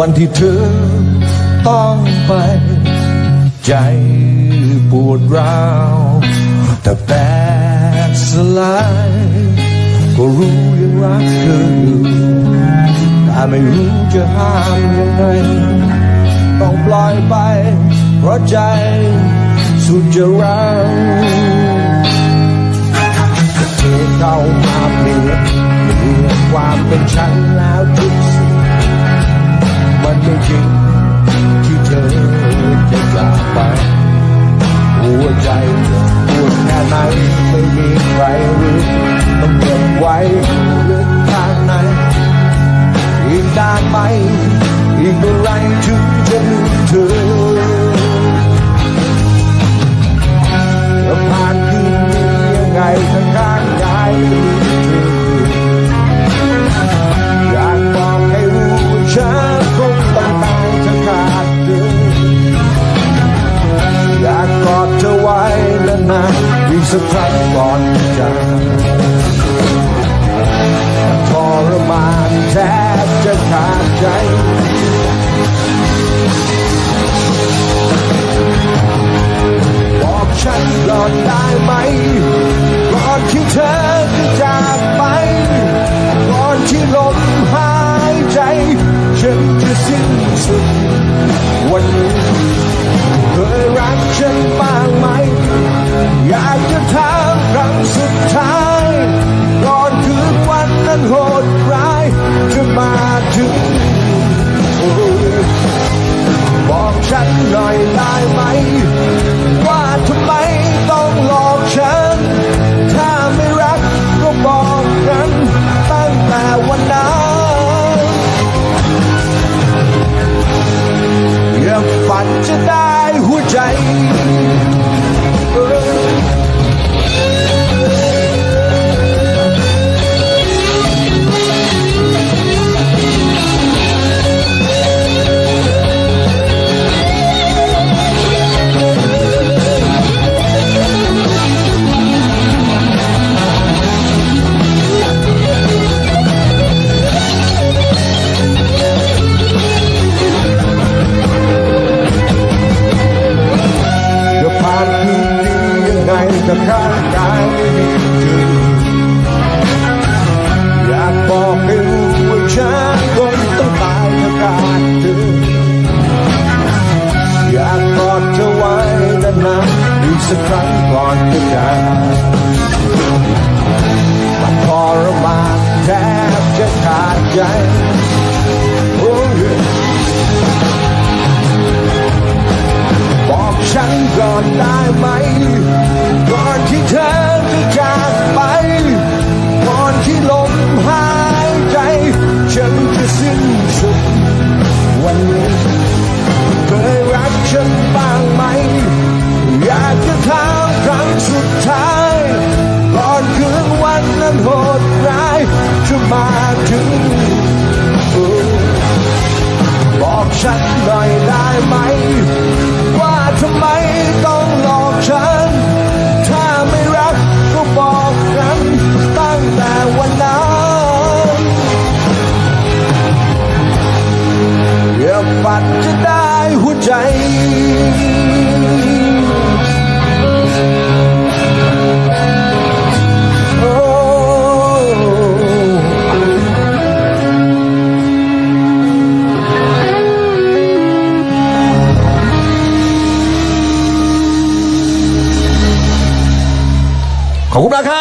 วันที่เธอต้องไป ใจปวดร้าวแต่แปกสลาย ก็รู้ยังรักเธออยู่แต่ไม่รู้จะห้ามยังไง ต้องปล่อยไป เพราะใจสุดจะร้าว เดินทางไหนอีกนานไหมอีกเมื่อไรถึงจะลืมเธอจะผ่านคืนนี้ยังไงข้างข้างกายอยากบอกให้รู้ฉันคงต้องตายถ้าขาดเธออยากกอดเธอไว้และนานๆอีกสักครั้งก่อนจาก after contract Bọc chân lọt tai máy. Why did die? born to die. My poor mind has just hijacked. ฉันหน่อยได้ไหม ว่าทำไมต้องหลอกฉัน ถ้าไม่รักก็บอกกันตั้งแต่วันนั้นอย่าปัดจะได้หัวใจ belakang.